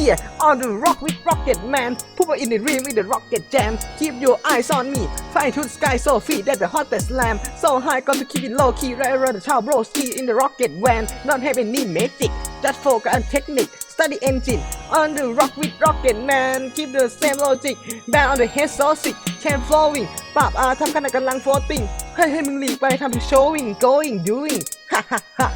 Yeah on the rock with rocket man Put me in the dream with the rocket jam Keep your eyes on me Fly to the sky so free that the hottest lamb So high got to keep it low key Right around the child bro ski in the rocket van Not have any magic Just focus on technique Study engine On the rock with rocket man Keep the same logic Bound on the head so sick Can flowing ปราบอาทำขณะกำลัง floating ให้ให้มึงหลีกไปทำ showing going doing ฮ่าฮ่าฮ่า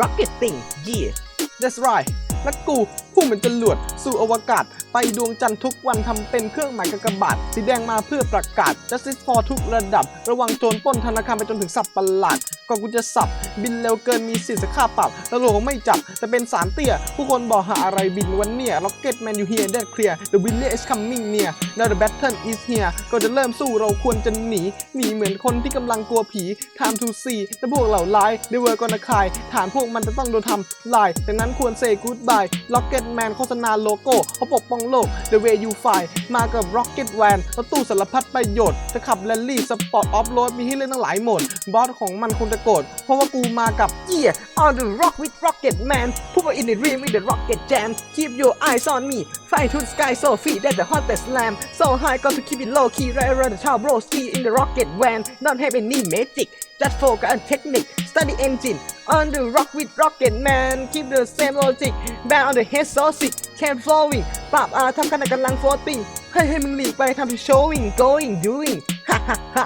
rocketing yeah that's right และกู พุ่งเหมือนจรวดสู่อวกาศ ไปดวงจันทร์ทุกวันทำเป็นเครื่องหมายกากบาทสีแดงมาเพื่อประกาศ justice for ทุกระดับ ระวังโจรปล้นธนาคารไปจนถึงสับประหลาดก่อนกูจะสับ บินเร็วเกินมีสิทธิ์ค่าปรับตำรวจคงไม่จับ แต่เป็นสารเตี้ย ผู้คนบอกหาอะไรบินวันเนี่ย rocket man you hear that clear the winner is coming near now the battle is here ก็จะเริ่มสู้เราควรจะหนีหนีเหมือนคนที่กำลังกลัวผี time to see และพวกเหล่าร้าย they were gonna cry ฐานพวกมันจะต้องโดนทำลายดังนั้นควร say goodbye rocket man โฆษณาโลโก้เขาปกป้องโลก the way you fly มากับ rocket van รถตู้สารพัดประโยชน์ จะขับแรลลี่ สปอร์ต ออฟโรด มีให้เล่นตั้งหลายโหมด บอสของมันคงจะโกรธเพราะว่ากูมากับ yeah on the rock with rocket man พูดว่า in the dream with the rocket jam keep your eyes on me fly to the sky so free that the hottest lamb so high got to keep it low key right around the child bro ski in the rocket van not have any magic just focus on technique study engine on the rock with rocket man keep the same logic bound on the head so sick can flowing ปรับอาทำขนาดกำลัง floating ให้ให้มึงหลีกไปทำ showing going doing ฮ่าฮ่าฮ่า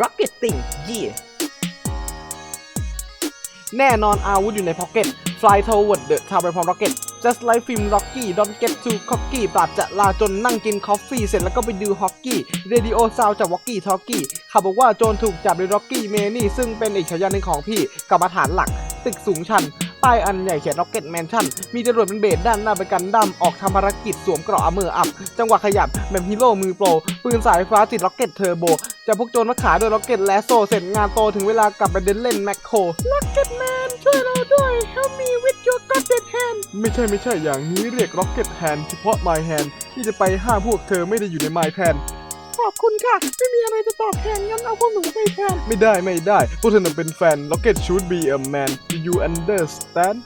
rocketing yeah แน่นอนอาวุธอยู่ในพ็อกเก็ต fly toward the tower ไปพร้อม rocket just like film rocky don't get too cocky ปราบจะลาจนนั่งกินคอฟฟี่เสร็จแล้วก็ไปดูฮอกกี้ radio sound จาก walkie talkie เขาบอกว่าโจรถูกจับโดย rocky เมนี่ซึ่งเป็นอีกฉายาหนึ่งของพี่กับมาฐานหลัก ตึกสูงชัน ป้ายอันใหญ่เขียน Rocket Mansion มีจรวดเป็นเบสด้านหน้าเป็นกันดั้มออกทำภารกิจสวมเกราะอาเมอร์อัพ จังหวะขยับแบบฮีโร่มือโปร ปืนสายฟ้าติดล็อกเก็ตเทอร์โบจะพวกโจรมาขายด้วยล็อกเก็ตและโซเสร็จงานโตถึงเวลากลับไปเดินเล่นแมคโคร Rocket Man ช่วยเราด้วย Help me with your goddamn hand ไม่ใช่ไม่ใช่อย่างนี้เรียก Rocket Hand เฉพาะ My Hand ที่จะไปห้าพวกเธอไม่ได้อยู่ใน My Plan ข อบคุณค่ะ ไม่มีอะไรจะตอบแทนงั้นเอาพวกหนูไปแทน ไม่ได้ไม่ได้ พวกเธอน่ะเป็นแฟน Rocket should be a man Do you understand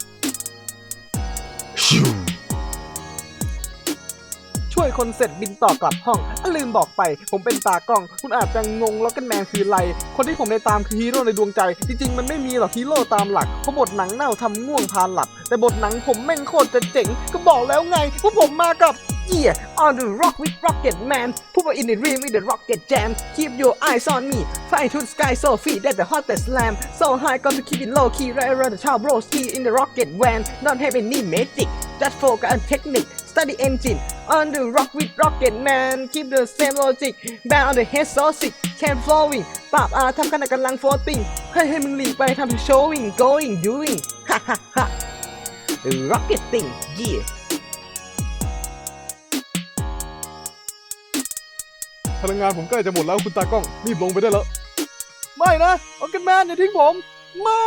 ช่วยคนเสร็จบินต่อกลับห้องอะลืมบอกไป ผมเป็นตากล้อง คุณอาจจะงงล็อกเก็ตแมนคืออะไร คนที่ผมได้ตามคือฮีโร่ในดวงใจ จริงๆ มันไม่มีหรอกฮีโร่ตามหลัก เพราะบทหนังเน่าทำง่วงพานหลับ แต่บทหนังผมแม่งโคตรจะเจ๋ง ก็บอกแล้วไงว่าผมมากับ Yeah on the rock with rocket man พูดว่า in the dream with the rocket jam keep your eyes on me fly to the sky so free that the hottest slam so high got to keep it low key right around the child bro ski in the rocket van not have any magic just focus on technique study engine on the rock with rocket man keep the same logic bound on the head so sick can flowing ปราบอาทำขณะกำลัง floating ให้ให้มึงหลีกไปทำ showing going doing ฮ่าฮ่าฮ่า rocketing yeah พลังงานผมใกล้จะหมดแล้วคุณตากล้องรีบลงไปได้แล้ว ไม่นะออกกันแมนอย่าทิ้งผม ไม่